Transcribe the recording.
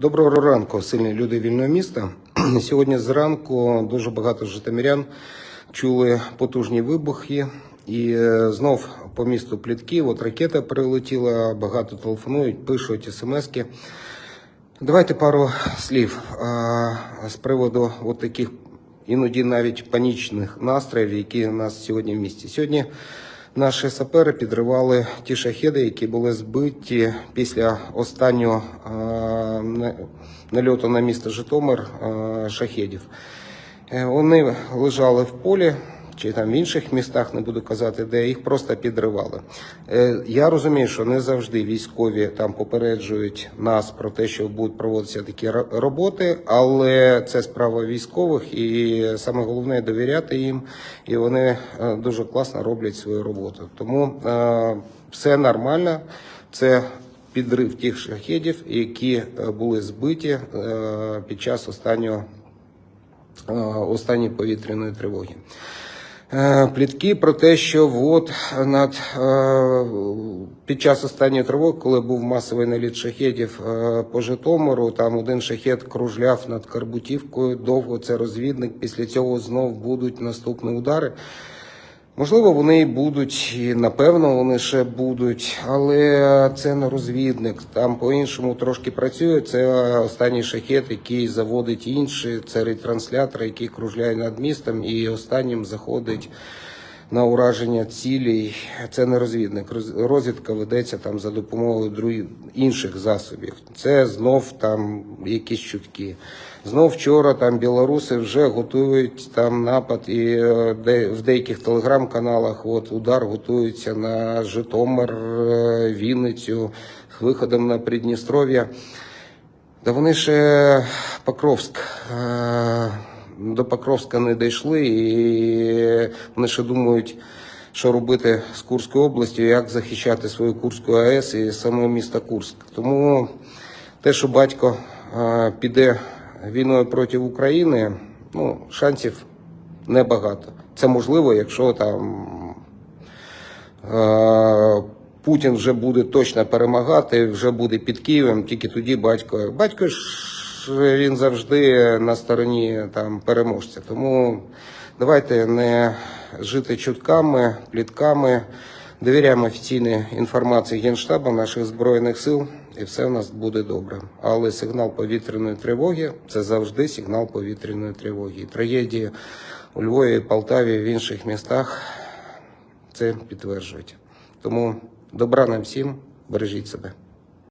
Доброго ранку, сильні люди вільного міста. Сьогодні зранку дуже багато житомирян чули потужні вибухи. І е, знов по місту плітки, от ракета прилетіла, багато телефонують, пишуть смски. Давайте пару слів з приводу от таких іноді навіть панічних настроїв, які у нас сьогодні в місті. Сьогодні наші сапери підривали ті шахеди, які були збиті після останнього нальоту на місто Житомир шахедів. Е, Вони лежали в полі чи там в інших містах, не буду казати, де їх просто підривали. Е, Я розумію, що не завжди військові там попереджують нас про те, що будуть проводитися такі роботи, але це справа військових, і саме головне довіряти їм, і вони е, дуже класно роблять свою роботу. Тому е, все нормально. Це підрив тих шахедів, які були збиті під час останнього останньої повітряної тривоги. Е, Плітки про те, що от над е, під час останньої тривоги, коли був масовий наліт шахедів е, по Житомиру, там один шахет кружляв над Карбутівкою. Довго це розвідник. Після цього знов будуть наступні удари. Можливо, вони будуть, і напевно вони ще будуть, але це не розвідник. Там по-іншому трошки працює. Це останній шахет, який заводить інші. Це ретранслятор, який кружляє над містом, і останнім заходить на ураження цілей. Це не розвідник. Роз- Розвідка ведеться там за допомогою друг- інших засобів. Це знов там якісь чутки. Знов вчора там білоруси вже готують там напад, і е, де в деяких телеграм-каналах от удар готується на Житомир, е, Вінницю з виходом на Придністров'я. Да вони ще Покровськ. До Покровська не дійшли, і вони ще думають, що робити з Курською областю, як захищати свою Курську АЕС і саме місто Курськ. Тому те, що батько піде війною проти України, ну, шансів небагато. Це можливо, якщо там Путін вже буде точно перемагати, вже буде під Києвом, тільки тоді батько. Батько ж він завжди на стороні там переможця. Тому давайте не жити чутками, плітками. Довіряємо офіційній інформації Генштабу наших збройних сил, і все у нас буде добре. Але сигнал повітряної тривоги це завжди сигнал повітряної тривоги. Трагедії у Львові, Полтаві, в інших містах це підтверджують. Тому добра нам всім, бережіть себе.